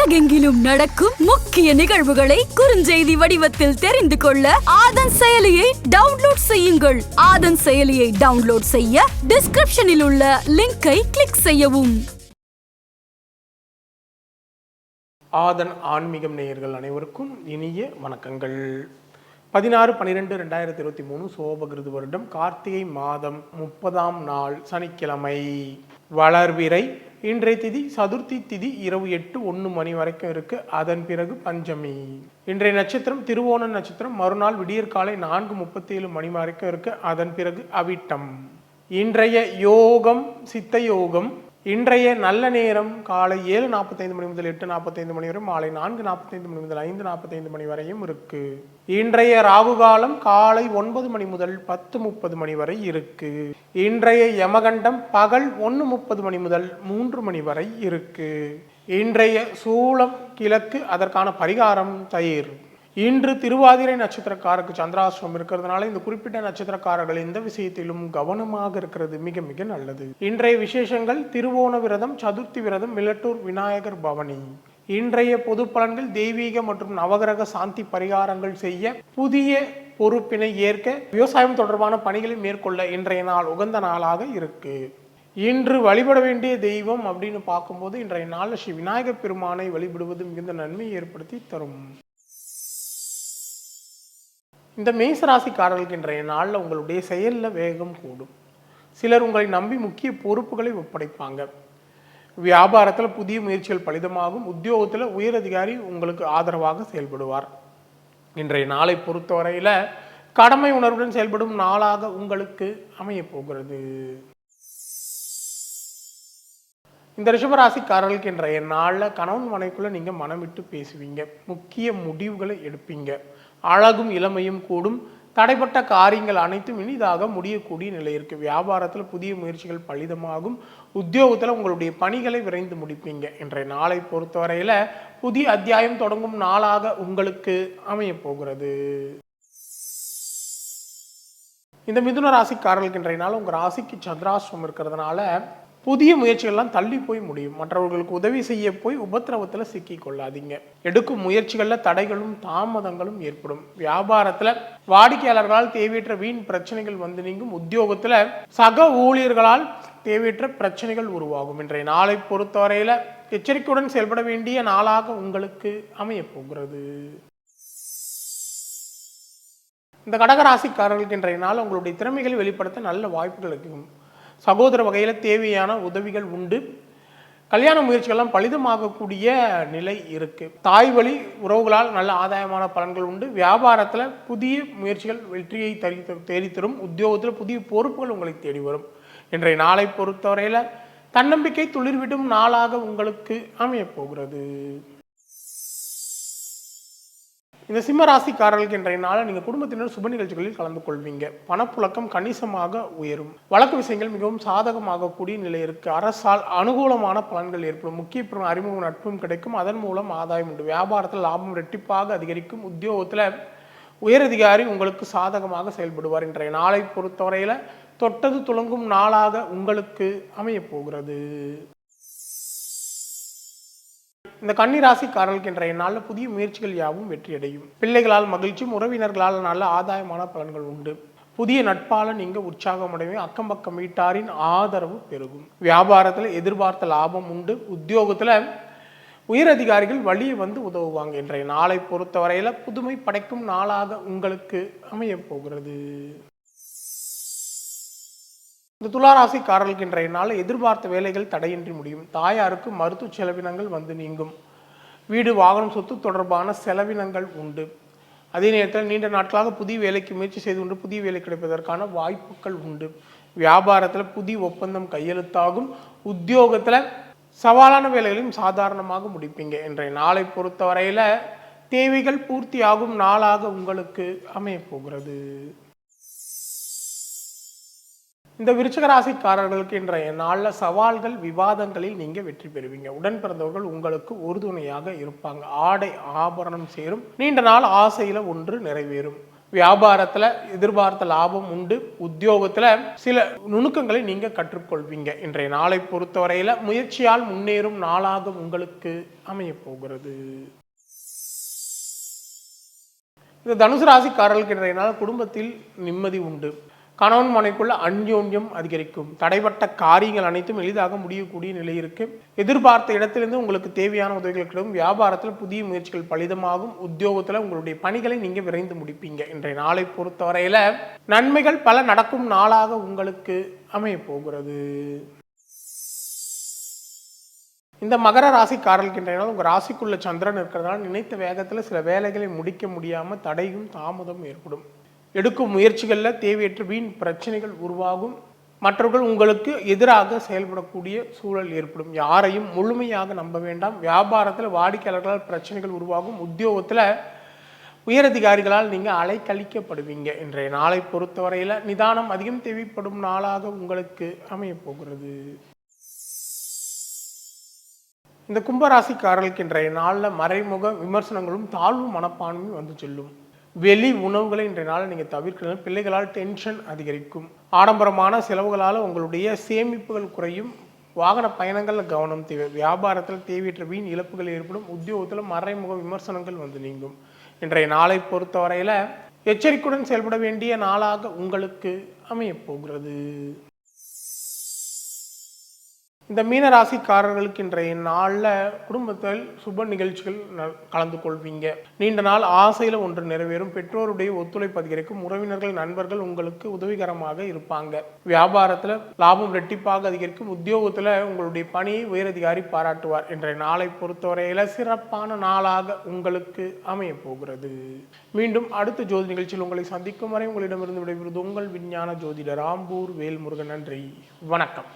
உலகெங்கிலும் நடக்கும் முக்கிய நிகழ்வுகளை குறுஞ்செய்தி வடிவத்தில் தெரிந்து கொள்ள ஆதன் செயலியை டவுன்லோட் செய்யுங்கள். ஆதன் செயலியை டவுன்லோட் செய்ய டிஸ்கிரிப்ஷனில் உள்ள லிங்கை கிளிக் செய்யவும். ஆதன் ஆன்மீகம் நேயர்கள் அனைவருக்கும் இனிய வணக்கங்கள். பதினாறு பன்னிரெண்டு ரெண்டாயிரத்தி இருபத்தி மூணு சோபகிருது வருடம் கார்த்திகை மாதம் முப்பதாம் நாள் சனிக்கிழமை. வளர்விரை இன்றைய திதி சதுர்த்தி திதி இரவு எட்டு ஒன்று மணி வரைக்கும் இருக்கு. அதன் பிறகு பஞ்சமி. இன்றைய நட்சத்திரம் திருவோண நட்சத்திரம் மறுநாள் விடியற்காலை நான்கு முப்பத்தி ஏழு மணி வரைக்கும் இருக்கு. அதன் பிறகு அவிட்டம். இன்றைய யோகம் சித்த யோகம் இன்றைய நல்ல நேரம் காலை ஏழு நாற்பத்தைந்து மணி முதல் எட்டு நாற்பத்தைந்து மணி வரை மாலை நான்கு நாற்பத்தைந்து மணி முதல் ஐந்து நாற்பத்தைந்து மணி வரையும் இருக்கு. இன்றைய ராகு காலம் காலை ஒன்பது மணி முதல் பத்து முப்பது மணி வரை இருக்கு. இன்றைய யமகண்டம் பகல் ஒன்று முப்பது மணி முதல் மூன்று மணி வரை இருக்கு. இன்றைய சூளம் கிழக்கு அதற்கான பரிகாரம் தயிர். இன்று திருவாதிரை நட்சத்திரக்காரருக்கு சந்திராசிரமம் இருக்கிறதுனால இந்த குறிப்பிட்ட நட்சத்திரக்காரர்கள் எந்த விஷயத்திலும் கவனமாக இருக்கிறது மிக மிக நல்லது. இன்றைய விசேஷங்கள் திருவோண விரதம் சதுர்த்தி விரதம் மிலட்டூர் விநாயகர் பவனி. இன்றைய பொது பலன்கள் தெய்வீக மற்றும் நவகிரக சாந்தி பரிகாரங்கள் செய்ய புதிய பொறுப்பினை ஏற்க விவசாயம் தொடர்பான பணிகளை மேற்கொள்ள இன்றைய நாள் உகந்த நாளாக இருக்கு. இன்று வழிபட வேண்டிய தெய்வம் அப்படின்னு பார்க்கும்போது இன்றைய நாளில் ஸ்ரீ விநாயகர் பெருமானை வழிபடுவது மிகுந்த நன்மையை ஏற்படுத்தி தரும். இந்த மேசராசிக்காரர்களுக்கு இன்றைய நாளில் உங்களுடைய செயலில் வேகம் கூடும். சிலர் உங்களை நம்பி முக்கிய பொறுப்புகளை ஒப்படைப்பாங்க. வியாபாரத்தில் புதிய முயற்சிகள் பலிதமாகும். உத்தியோகத்தில் உயரதிகாரி உங்களுக்கு ஆதரவாக செயல்படுவார். இன்றைய நாளை பொறுத்தவரையில் கடமை உணர்வுடன் செயல்படும் நாளாக உங்களுக்கு அமையப் போகிறது. இந்த ரிஷபராசிக்காரர்களுக்கு இன்றைய நாளில் கணவன் மனைக்குள்ளே நீங்கள் மனம் விட்டு பேசுவீங்க. முக்கிய முடிவுகளை எடுப்பீங்க. அழகும் இளமையும் கூடும். தடைப்பட்ட காரியங்கள் அனைத்தும் இனிதாக முடியக்கூடிய நிலை இருக்கு. வியாபாரத்தில் புதிய முயற்சிகள் பலிதமாகும். உத்தியோகத்தில் உங்களுடைய பணிகளை விரைந்து முடிப்பீங்க. இன்றைய நாளை பொறுத்தவரையில் புதிய அத்தியாயம் தொடங்கும் நாளாக உங்களுக்கு அமையப் போகிறது. இந்த மிதுன ராசிக்காரர்களுக்கு இன்றைய நாள் உங்கள் ராசிக்கு சந்திராசிரமம் இருக்கிறதுனால புதிய முயற்சிகள்லாம் தள்ளி போய் முடியும். மற்றவர்களுக்கு உதவி செய்ய போய் உபத்திரவத்தில் சிக்கி கொள்ளாதீங்க. எடுக்கும் முயற்சிகளில் தடைகளும் தாமதங்களும் ஏற்படும். வியாபாரத்தில் வாடிக்கையாளர்களால் தேவையற்ற வீண் பிரச்சனைகள் வந்து நீங்கும். உத்தியோகத்தில் சக ஊழியர்களால் தேவையற்ற பிரச்சனைகள் உருவாகும். இன்றைய நாளை பொறுத்தவரையில் எச்சரிக்கையுடன் செயல்பட வேண்டிய நாளாக உங்களுக்கு அமையப்போகிறது. இந்த கடகராசிக்காரர்களுக்கு இன்றைய நாள் உங்களுடைய திறமைகளை வெளிப்படுத்த நல்ல வாய்ப்புகள் இருக்கும் சகோதர வகையில் தேவையான உதவிகள் உண்டு. கல்யாண முயற்சிகள்லாம் பலிதமாகக்கூடிய நிலை இருக்குது தாய் வழி உறவுகளால் நல்ல ஆதாயமான பலன்கள் உண்டு. வியாபாரத்தில் புதிய முயற்சிகள் வெற்றியை தரி தேடித்தரும். உத்தியோகத்தில் புதிய பொறுப்புகள் உங்களை தேடி வரும். இன்றைய நாளை பொறுத்தவரையில் தன்னம்பிக்கை துளிர்விடும் நாளாக உங்களுக்கு அமையப் போகிறது. இந்த சிம்ம ராசிக்காரர்களுக்கு இன்றைய நாள் நீங்கள் குடும்பத்தினர் சுப நிகழ்ச்சிகளில் கலந்து கொள்வீங்க. பணப்புழக்கம் கணிசமாக உயரும். வழக்கு விஷயங்கள் மிகவும் சாதகமாக கூடிய நிலை இருக்கு. அரசால் அனுகூலமான பலன்கள் ஏற்படும். முக்கிய பெரும் அறிமுக நட்பும் கிடைக்கும். அதன் மூலம் ஆதாயம் உண்டு. வியாபாரத்தில் லாபம் ரெட்டிப்பாக அதிகரிக்கும். உத்தியோகத்தில் உயரதிகாரி உங்களுக்கு சாதகமாக செயல்படுவார். இன்றைய நாளை பொறுத்தவரையில் தொட்டது துளங்கும் நாளாக உங்களுக்கு அமையப் போகிறது. இந்த கன்னிராசிக்காரர்களுக்கு இன்றைய நாளில் புதிய முயற்சிகள் யாவும் வெற்றியடையும். பிள்ளைகளால் மகிழ்ச்சியும் உறவினர்களால் நல்ல ஆதாயமான பலன்கள் உண்டு. புதிய நட்பால நீங்கள் உற்சாகம் அக்கம் பக்கம் வீட்டாரின் ஆதரவு பெருகும். வியாபாரத்தில் எதிர்பார்த்த லாபம் உண்டு. உத்தியோகத்தில் உயர் அதிகாரிகள் வழியை வந்து உதவுவாங்க. இன்றைய நாளை பொறுத்தவரையில் புதுமை படைக்கும் நாளாக உங்களுக்கு அமையப் போகிறது. இந்த துளாராசிக்காரர்களுக்கு இன்றைய நாள் எதிர்பார்த்த வேலைகள் தடையின்றி முடியும். தாயாருக்கு மருத்துவ செலவினங்கள் வந்து நீங்கும். வீடு வாகனம் சொத்து தொடர்பான செலவினங்கள் உண்டு. அதே நேரத்தில் நீண்ட நாட்களாக புதிய வேலைக்கு முயற்சி செய்து கொண்டு புதிய வேலை கிடைப்பதற்கான வாய்ப்புகள் உண்டு. வியாபாரத்தில் புதிய ஒப்பந்தம் கையெழுத்தாகும். உத்தியோகத்தில் சவாலான வேலைகளையும் சாதாரணமாக முடிப்பீங்க. இன்றைய நாளை பொறுத்தவரையில் தேவைகள் பூர்த்தியாகும் நாளாக உங்களுக்கு அமையப் போகிறது இந்த விருச்சக ராசிக்காரர்களுக்கு இன்றைய நாளில் சவால்கள் விவாதங்களில் நீங்கள் வெற்றி பெறுவீங்க. உடன் பிறந்தவர்கள் உங்களுக்கு உறுதுணையாக இருப்பாங்க. ஆடை ஆபரணம் சேரும். நீண்ட நாள் ஆசையில் ஒன்று நிறைவேறும். வியாபாரத்தில் எதிர்பார்த்த லாபம் உண்டு. உத்தியோகத்தில் சில நுணுக்கங்களை நீங்கள் கற்றுக்கொள்வீங்க. இன்றைய நாளை பொறுத்தவரையில் முயற்சியால் முன்னேறும் நாளாக உங்களுக்கு அமையப்போகிறது இந்த தனுசு ராசிக்காரர்களுக்கு இன்றைய நாள் குடும்பத்தில் நிம்மதி உண்டு. கணவன் மனைக்குள்ள அன்யோன்யம் அதிகரிக்கும். தடைப்பட்ட காரியங்கள் அனைத்தும் எளிதாக முடியக்கூடிய நிலை இருக்கு. எதிர்பார்த்த இடத்திலிருந்து உங்களுக்கு தேவையான உதவிகள் கிடைக்கும். வியாபாரத்தில் புதிய முயற்சிகள் பலிதமாகும். உத்தியோகத்தில் உங்களுடைய பணிகளை நீங்க விரைந்து முடிப்பீங்க. இன்றைய நாளை பொறுத்தவரையில நன்மைகள் பல நடக்கும் நாளாக உங்களுக்கு அமைய போகிறது. இந்த மகர ராசிக்காரர்களுக்கு இன்றைய உங்கள் ராசிக்குள்ள சந்திரன் இருக்கிறதுனால நினைத்த வேகத்தில் சில வேலைகளை முடிக்க முடியாமல் தடையும் தாமதம் ஏற்படும். எடுக்கும் முயற்சிகளில் தேவையற்ற வீண் பிரச்சனைகள் உருவாகும். மற்றவர்கள் உங்களுக்கு எதிராக செயல்படக்கூடிய சூழல் ஏற்படும். யாரையும் முழுமையாக நம்ப வேண்டாம். வியாபாரத்தில் வாடிக்கையாளர்களால் பிரச்சனைகள் உருவாகும். உத்தியோகத்தில் உயரதிகாரிகளால் நீங்கள் அலைக்கழிக்கப்படுவீங்க. இன்றைய நாளை பொறுத்தவரையில் நிதானம் அதிகம் தேவைப்படும் நாளாக உங்களுக்கு அமையப் போகிறது. இந்த கும்பராசிக்காரர்களுக்கு இன்றைய நாளில் மறைமுக விமர்சனங்களும் தாழ்வு மனப்பான்மையும் வந்து செல்லும். வெளி உணவுகளை இன்றைய நாளில் நீங்கள் தவிர்க்கணும். பிள்ளைகளால் டென்ஷன் அதிகரிக்கும். ஆடம்பரமான செலவுகளால் உங்களுடைய சேமிப்புகள் குறையும். வாகன பயணங்களில் கவனம் தேவை. வியாபாரத்தில் தேவையற்ற வீண் இழப்புகள் ஏற்படும். உத்தியோகத்தில் மறைமுக விமர்சனங்கள் வந்து நீங்கும். இன்றைய நாளை பொறுத்தவரையில் எச்சரிக்கையுடன் செயல்பட வேண்டிய நாளாக உங்களுக்கு அமையப் போகிறது. இந்த மீனராசிக்காரர்களுக்கு இன்றைய நாளில் குடும்பத்தில் சுப நிகழ்ச்சிகள் கலந்து கொள்வீங்க. நீண்ட நாள் ஆசையில் ஒன்று நிறைவேறும். பெற்றோருடைய ஒத்துழைப்பு அதிகரிக்கும். உறவினர்கள் நண்பர்கள் உங்களுக்கு உதவிகரமாக இருப்பாங்க. வியாபாரத்தில் லாபம் ரெட்டிப்பாக அதிகரிக்கும். உத்தியோகத்தில் உங்களுடைய பணியை உயரதிகாரி பாராட்டுவார். இன்றைய நாளை பொறுத்தவரையில் சிறப்பான நாளாக உங்களுக்கு அமைய போகிறது மீண்டும் அடுத்த ஜோதி நிகழ்ச்சியில் உங்களை சந்திக்கும் வரை உங்களிடமிருந்து விடைபெறுவது உங்கள் விஞ்ஞான ஜோதிடர் ராம்பூர் வேல்முருகன். நன்றி. வணக்கம்.